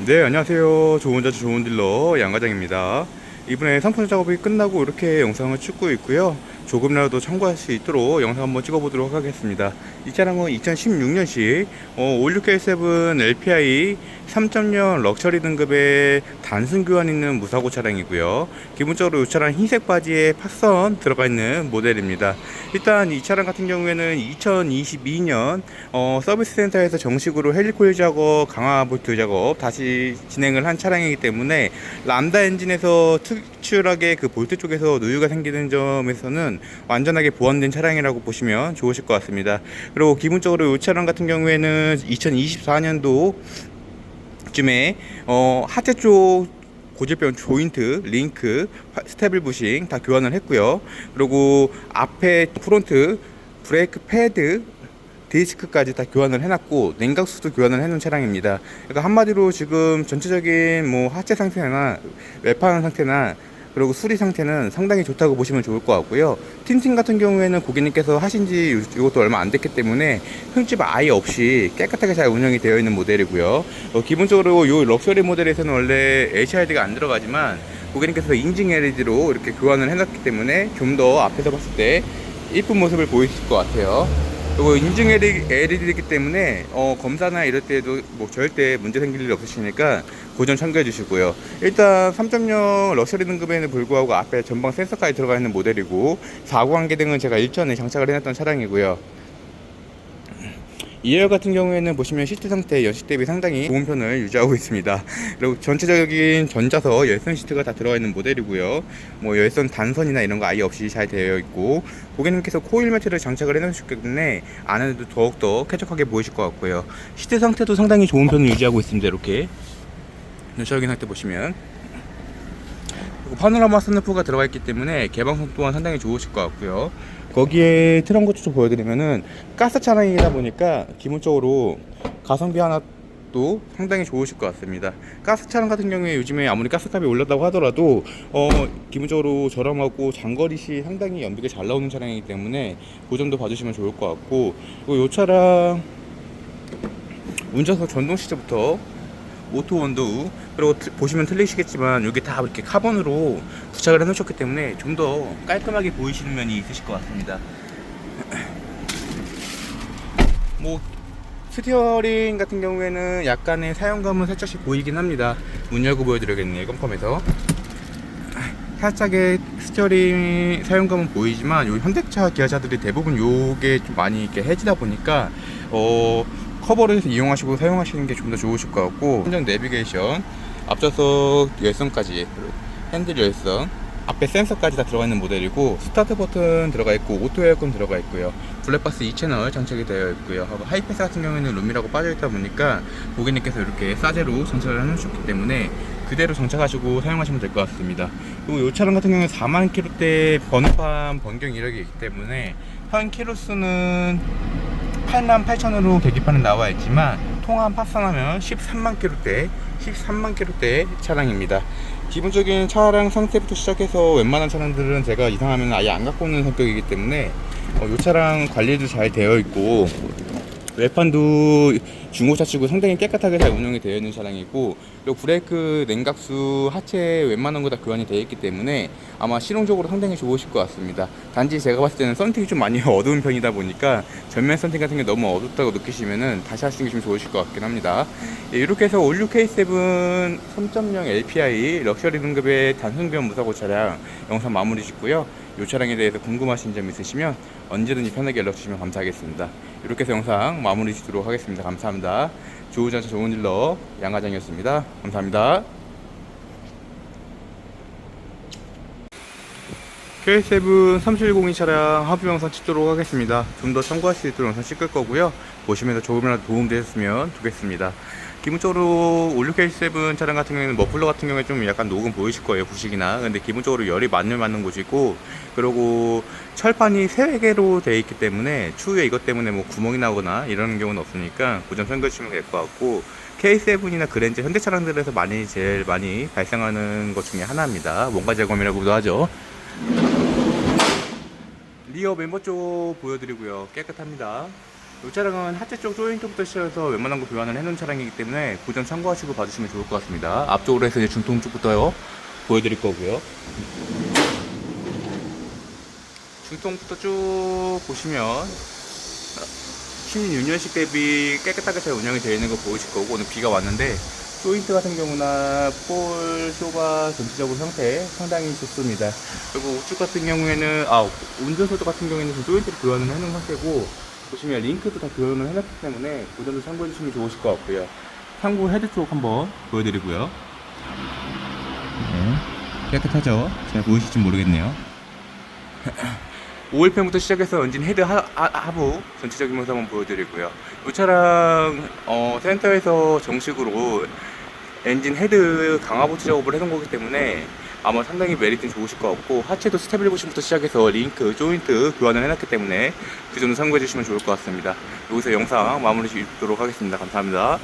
네, 안녕하세요. 좋은 자주 좋은 딜러 양과장입니다. 이번에 상품 작업이 끝나고 이렇게 영상을 찍고 있고요. 조금이라도 참고할 수 있도록 영상 한번 찍어보도록 하겠습니다. 이 차량은 2016년식 56K7 LPI 3.0 럭셔리 등급의 단순 교환 있는 무사고 차량이고요. 기본적으로 이 차량 흰색 바지에 팟선 들어가 있는 모델입니다. 일단 이 차량 같은 경우에는 2022년 어, 서비스 센터에서 정식으로 헬리코일 작업, 강화 볼트 작업 다시 진행을 한 차량이기 때문에 람다 엔진에서 특출하게 그 볼트 쪽에서 누유가 생기는 점에서는 완전하게 보완된 차량이라고 보시면 좋으실 것 같습니다. 그리고 기본적으로 이 차량 같은 경우에는 2024년도 쯤에 어, 하체 쪽 고질병 조인트, 링크, 파- 스테빌 부싱 다 교환을 했고요. 그리고 앞에 프론트, 브레이크 패드, 디스크까지 다 교환을 해놨고 냉각수도 교환을 해놓은 차량입니다. 그러니까 한마디로 지금 전체적인 뭐 하체 상태나 외판 상태나 그리고 수리 상태는 상당히 좋다고 보시면 좋을 것 같고요. 틴팅 같은 경우에는 고객님께서 하신 지 이것도 얼마 안 됐기 때문에 흠집 아예 없이 깨끗하게 잘 운영이 되어 있는 모델이고요. 어, 기본적으로 이 럭셔리 모델에서는 원래 HID가 안 들어가지만 고객님께서 인증 LED로 이렇게 교환을 해놨기 때문에 좀 더 앞에서 봤을 때 이쁜 모습을 보이실 것 같아요. 그리고 인증 LED이기 때문에 어, 검사나 이럴 때도 뭐 절대 문제 생길 일 없으시니까 고전 참고해 주시고요. 일단 3.0 럭셔리 등급에는 불구하고 앞에 전방 센서까지 들어가 있는 모델이고 사고 관계 등은 제가 일전에 장착을 해놨던 차량이고요. 2열 같은 경우에는 보시면 시트 상태 연식 대비 상당히 좋은 편을 유지하고 있습니다. 그리고 전체적인 전자석 열선 시트가 다 들어가 있는 모델이고요. 뭐 열선 단선이나 이런 거 아예 없이 잘 되어 있고 고객님께서 코일 매트를 장착을 해놓으셨기 때문에 안에도 더욱더 쾌적하게 보이실 것 같고요. 시트 상태도 상당히 좋은 편을 유지하고 있습니다. 이렇게 전체적인 상태 보시면 파노라마 선루프가 들어가 있기 때문에 개방성 또한 상당히 좋으실 것 같고요. 거기에 트렁크 좀 보여드리면은 가스 차량이다 보니까 기본적으로 가성비 하나도 상당히 좋으실 것 같습니다. 가스 차량 같은 경우에 요즘에 아무리 가스값이 올랐다고 하더라도 어 기본적으로 저렴하고 장거리 시 상당히 연비가 잘 나오는 차량이기 때문에 그 점도 봐주시면 좋을 것 같고 이 차량 운전석 전동 시트부터 오토 원도우 그리고 트- 보시면 틀리시겠지만 여기 다 이렇게 카본으로 부착을 해놓으셨기 때문에 좀 더 깔끔하게 보이시는 면이 있으실 것 같습니다. 뭐 스티어링 같은 경우에는 약간의 사용감은 살짝씩 보이긴 합니다. 문 열고 보여드려야겠네요. 컴컴에서 살짝의 스티어링 사용감은 보이지만 요 현대차 기아차들이 대부분 요게 좀 많이 이렇게 해지다 보니까 어 커버를 이용하시고 사용하시는 게 좀 더 좋으실 것 같고 현장 내비게이션 앞좌석 열선까지 핸들 열선 앞에 센서까지 다 들어가 있는 모델이고 스타트 버튼 들어가 있고 오토 에어컨 들어가 있고요. 블랙박스 2채널 장착이 되어 있고요. 하이패스 같은 경우에는 룸이라고 빠져 있다 보니까 고객님께서 이렇게 싸제로 장착을 해놓으셨기 때문에 그대로 장착하시고 사용하시면 될 것 같습니다. 그리고 이 차량 같은 경우는 4만 킬로대 번호판 변경 이력이 있기 때문에 현 킬로수는 8만 8천으로 계기판에 나와 있지만 통합 합산하면 13만 킬로대 13만 킬로대 차량입니다. 기본적인 차량 상태부터 시작해서 웬만한 차량들은 제가 이상하면 아예 안 갖고 오는 성격이기 때문에 어, 이 차량 관리도 잘 되어 있고 외판도 중고차 치고 상당히 깨끗하게 잘 운영이 되어 있는 차량이고 그리고 브레이크, 냉각수, 하체 웬만한 거 다 교환이 되어 있기 때문에 아마 실용적으로 상당히 좋으실 것 같습니다. 단지 제가 봤을 때는 썬팅이 좀 많이 어두운 편이다 보니까 전면 썬팅 같은 게 너무 어둡다고 느끼시면은 다시 하시는 게 좀 좋으실 것 같긴 합니다. 예, 이렇게 해서 56K7 3.0 LPI 럭셔리 등급의 단순 변 무사고 차량 영상 마무리 짓고요. 이 차량에 대해서 궁금하신 점 있으시면 언제든지 편하게 연락 주시면 감사하겠습니다. 이렇게 해서 영상 마무리 짓도록 하겠습니다. 감사합니다. 좋은 자차 좋은 일러 양과장이었습니다. 감사합니다. K7 3702 차량 하부 영상 찍도록 하겠습니다. 좀 더 참고할 수 있도록 영상 찍을 거고요. 보시면서 조금이라도 도움 되셨으면 좋겠습니다. 기본적으로 56K7 차량 같은 경우에는 머플러 같은 경우에 좀 약간 녹음 보이실 거예요. 부식이나. 근데 기본적으로 열이 만열 맞는 곳이고, 그리고 철판이 3개로 되어 있기 때문에 추후에 이것 때문에 뭐 구멍이 나거나 이런 경우는 없으니까 그 점 참고해 주시면 될 것 같고, K7이나 그랜저 현대 차량들에서 많이 제일 많이 발생하는 것 중에 하나입니다. 원가 제거이라고도 하죠. 리어 멤버 쪽 보여드리고요. 깨끗합니다. 이 차량은 하체 쪽 조인트부터 시작해서 웬만한 거 교환을 해놓은 차량이기 때문에 그 점 참고하시고 봐주시면 좋을 것 같습니다. 앞쪽으로 해서 이제 중통 쪽부터요 보여드릴 거고요. 중통부터 쭉 보시면 16년식 대비 깨끗하게 잘 운영이 되어 있는 거 보이실 거고 오늘 비가 왔는데 조인트 같은 경우나 볼, 쇼바 전체적으로 상태 상당히 좋습니다. 그리고 우측 같은 경우에는 아 운전소도 같은 경우에는 조인트를 교환을 해놓은 상태고 보시면 링크도 다 교환을 해놨기 때문에 그 점도 참고해 주시면 좋으실 것 같고요. 상부 헤드 쪽 한번 보여드리고요. 네, 깨끗하죠? 잘 보이실지 모르겠네요. 5일편부터 시작해서 엔진 헤드 하, 부 전체적인 모습 한번 보여드리고요. 이 차량 어, 센터에서 정식으로 엔진 헤드 강화보트 작업을 해놓은 거기 때문에 아마 상당히 메리트는 좋으실 것 같고 하체도 스테빌 부심부터 시작해서 링크, 조인트 교환을 해놨기 때문에 그 점도 참고해 주시면 좋을 것 같습니다. 여기서 영상 마무리 짓도록 하겠습니다. 감사합니다.